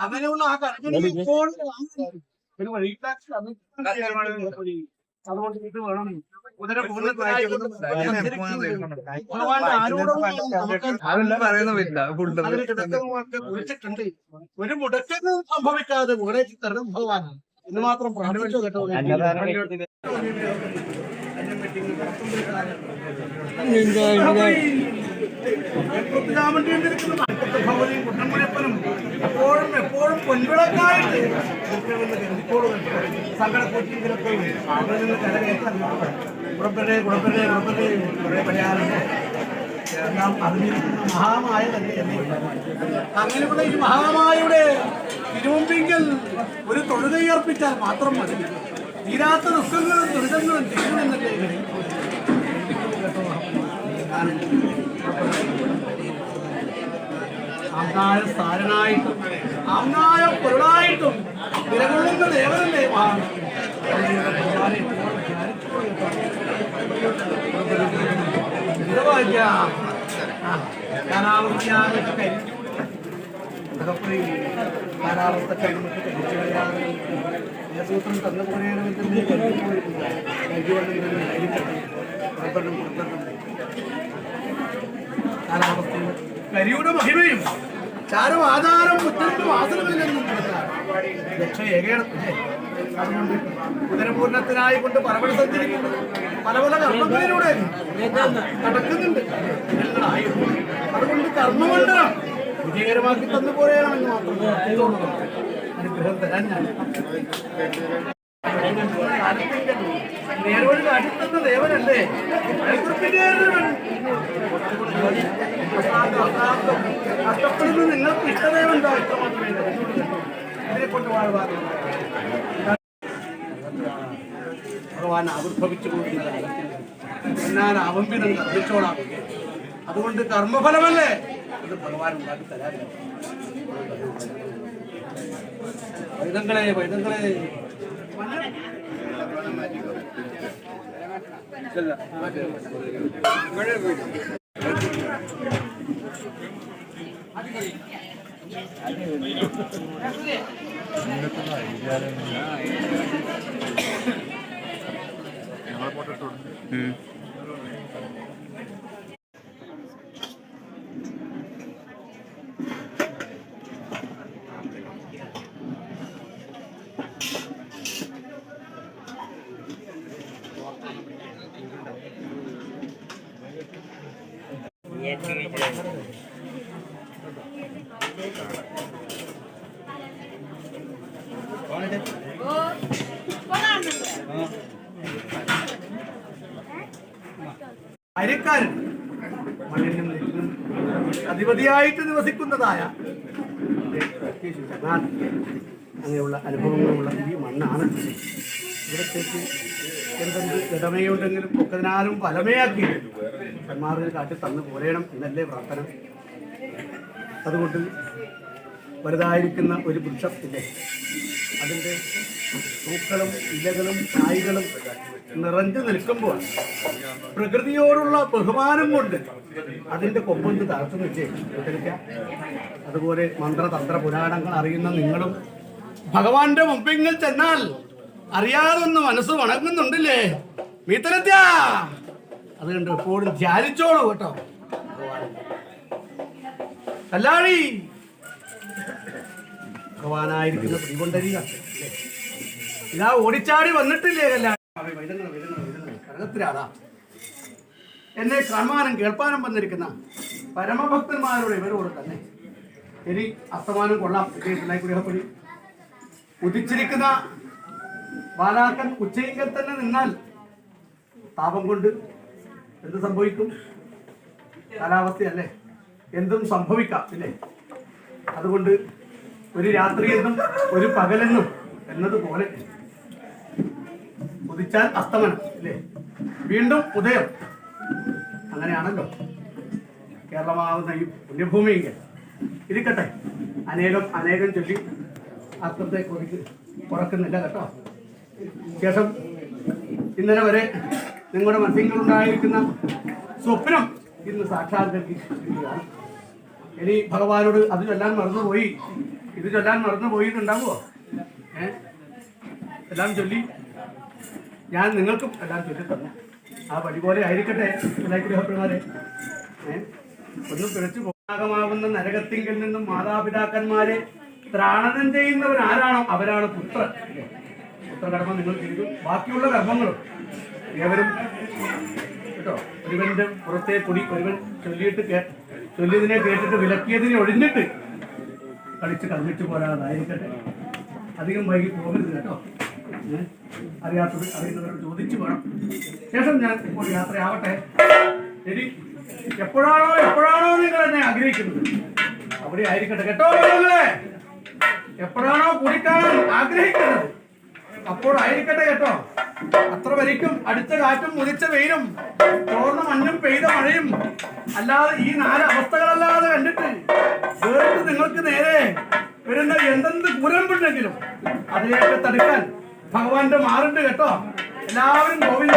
അങ്ങനെയുള്ള ആ കണക്കിന് ഇപ്പോൾ ഒരു വഴി ടാക്സ് അതുകൊണ്ട് ഇത് വേണം. ഒരു മുടക്കത് സംഭവിക്കാതെ തരണം ഭഗവാനാണ്. എന്ന് മാത്രം പ്രാർത്ഥിച്ചു കേട്ടോ. എപ്പോഴും എപ്പോഴും പൊൻവിളക്കായിട്ട് സങ്കടക്കൂട്ടികളൊക്കെ അവിടെ നിന്ന് എല്ലാം അറിഞ്ഞിരിക്കുന്ന മഹാമായ തന്നെ എന്നെ അങ്ങനെയുള്ള ഈ മഹാമായയുടെ തിരുമുമ്പിങ്കിൽ ഒരു തൊഴുകയർപ്പിച്ചാൽ മാത്രം മതി. തീരാത്ത ദുഃഖങ്ങളും ദുരിതങ്ങളും അങ്ങായ ആകായ അങ്ങായ പൊരുളായിട്ടും നിലകൊള്ളുന്ന ദേവനല്ലേ. കാലാവസ്ഥയാകട്ടെ കരിഞ്ഞു അതൊക്കെ കാലാവസ്ഥ കഴിഞ്ഞിട്ട് കരിച്ചു കളയാതെ യേശൂത്രം തന്ന പോലെയാണെന്ന് കാലാവസ്ഥയും കരിയുടെ മഹിമയും ചാരം ആധാരം മുറ്റത്തും ആസനമില്ലെന്നും രക്ഷ ഉദരപൂർണത്തിനായി കൊണ്ട് പല സഞ്ചരിക്കുന്നു പല പല കർമ്മങ്ങളിലൂടെ നടക്കുന്നുണ്ട്. വിജയകരമാക്കി തന്നു പോയാണെന്ന് മാത്രം. അനുഗ്രഹം തരാൻ ഞാൻ നിങ്ങൾക്ക് ഭഗവാൻ ആവിർഭവിച്ചു കൊണ്ടിരുന്ന ഞാൻ അവംബിനം കർമ്മിച്ചോളാം. അതുകൊണ്ട് കർമ്മഫലമല്ലേ? അത് ഭഗവാൻ ഉണ്ടാക്കി തരാറില്ല. വൈദങ്ങളെ വൈദങ്ങളെ അരിക്കാരൻ അധിപതിയായിട്ട് നിവസിക്കുന്നതായ അങ്ങനെയുള്ള അനുഭവങ്ങളുള്ള ഈ മണ്ണാണ്. ഇവിടത്തേക്ക് എന്തെങ്കിലും ഇടമയുണ്ടെങ്കിലും ഒക്കതിനാലും ഫലമേയാക്കി സന്മാർഗം കാട്ടി തന്നു പോരേണം എന്നല്ലേ പ്രാർത്ഥന. അതുകൊണ്ട് വലുതായിരിക്കുന്ന ഒരു വൃക്ഷം ഇല്ലേ? അതിന്റെ പൂക്കളും ഇലകളും കായ്കളും നിറഞ്ഞു നിൽക്കുമ്പോൾ പ്രകൃതിയോടുള്ള ബഹുമാനം കൊണ്ട് അതിന്റെ കൊമ്പൊന്ന് തളർച്ചു വെച്ച് അതുപോലെ മന്ത്രതന്ത്ര പുരാണങ്ങൾ അറിയുന്ന നിങ്ങളും ഭഗവാന്റെ മുമ്പിങ്ങൾ ചെന്നാൽ അറിയാതൊന്ന് മനസ്സ് വണങ്ങുന്നുണ്ടല്ലേ? മീത്തലത്യ! അതുകൊണ്ട് എപ്പോഴും ധ്യാനിച്ചോളൂ കേട്ടോ. കല്ലാഴി ഭഗവാനായിരിക്കുന്ന ശ്രീകൊണ്ടരി ഇതാ ഓടിച്ചാടി വന്നിട്ടില്ലേ കല്ലാഴി കരകത്തിലാടാ. എന്നെ കാണാനും കേൾപ്പാനും വന്നിരിക്കുന്ന പരമഭക്തന്മാരുടെ ഇവരോട് തന്നെ ഇനി അസ്തമാനം കൊള്ളാം. പിള്ളേക്കുടിയപ്പടി ഉദിച്ചിരിക്കുന്ന ബാലാക്കൻ ഉച്ചയിങ്കൽ തന്നെ നിന്നാൽ താപം കൊണ്ട് എന്ത് സംഭവിക്കും? കാലാവസ്ഥയല്ലേ? എന്തും സംഭവിക്കാം ഇല്ലേ? അതുകൊണ്ട് ഒരു രാത്രി എന്നും ഒരു പകലെന്നും എന്നതുപോലെ ഉദിച്ചാൽ അസ്തമനം അല്ലേ വീണ്ടും ഉദയം. അങ്ങനെയാണല്ലോ. കേരളമാവുന്ന ഈ പുണ്യഭൂമിയെങ്കിൽ ഇരിക്കട്ടെ. അനേകം അനേകം ചൊല്ലി അർത്ഥത്തെ കുറിച്ച് കുറക്കുന്നില്ല കേട്ടോ. ശേഷം ഇന്നലെ വരെ നിങ്ങളുടെ മനസ്സിലുണ്ടായിരിക്കുന്ന സ്വപ്നം ഇന്ന് സാക്ഷാത്കരിക്കുകയാണ് ഇനി ഭഗവാനോട് അത് ചൊല്ലാൻ മറന്നുപോയി. ഇത് ചൊല്ലാൻ മറന്നു പോയിട്ടുണ്ടാവുമോ ഏഹ് എല്ലാം ചൊല്ലി. ഞാൻ നിങ്ങൾക്കും എല്ലാം ചൊല്ലി തന്നു ആ പടി പോലെ ആയിരിക്കട്ടെ ഗൃഹപ്രമാരെ? ഏഹ് ഒന്ന് പിഴച്ചു പോകാകമാകുന്ന നരകത്തിങ്കിൽ നിന്നും മാതാപിതാക്കന്മാരെ ത്രാണനം ചെയ്യുന്നവർ ആരാണോ അവരാണ് പുത്രൻ പുത്രകർമ്മം നിങ്ങൾ ചെയ്തു. ബാക്കിയുള്ള കർമ്മങ്ങളും ഏവരും കേട്ടോ ഒരുവന്റെ പുറത്തെ പൊടി ഒരുവൻ ചൊല്ലിയിട്ട് ചൊല്ലിയതിനെ കേട്ടിട്ട് വിലക്കിയതിനെ ഒഴിഞ്ഞിട്ട് കളിച്ച് കളിച്ചു പോരാതായിരിക്കട്ടെ. അധികം വൈകി പോകരുത് കേട്ടോ? അറിയാത്തത് അറിയുന്നവരോട് ചോദിച്ചു വേണം. ശേഷം ഞാൻ ഇപ്പോൾ യാത്രയാവട്ടെ. ശരി എപ്പോഴാണോ എപ്പോഴാണോ നിങ്ങൾ എന്നെ ആഗ്രഹിക്കുന്നത്? അവിടെ ആയിരിക്കട്ടെ കേട്ടോ എപ്പോഴാണോ കുടിക്കാൻ ആഗ്രഹിക്കുന്നത്? അപ്പോഴായിരിക്കട്ടെ കേട്ടോ. അത്ര വരിക്കും അടുത്ത കാറ്റും മുതിച്ച വെയിലും. തോർന്ന മഞ്ഞും പെയ്ത മഴയും. അല്ലാതെ ഈ നാല് അവസ്ഥകളല്ലാതെ കണ്ടിട്ട് വേറിട്ട് നിങ്ങൾക്ക് നേരെ വരുന്ന എന്തെന്ത് കുരമ്പുണ്ടെങ്കിലും അതിലേക്ക് തടുക്കാൻ ഭഗവാന്റെ മാറുണ്ട് കേട്ടോ. എല്ലാവരും ഗോവിന്ദ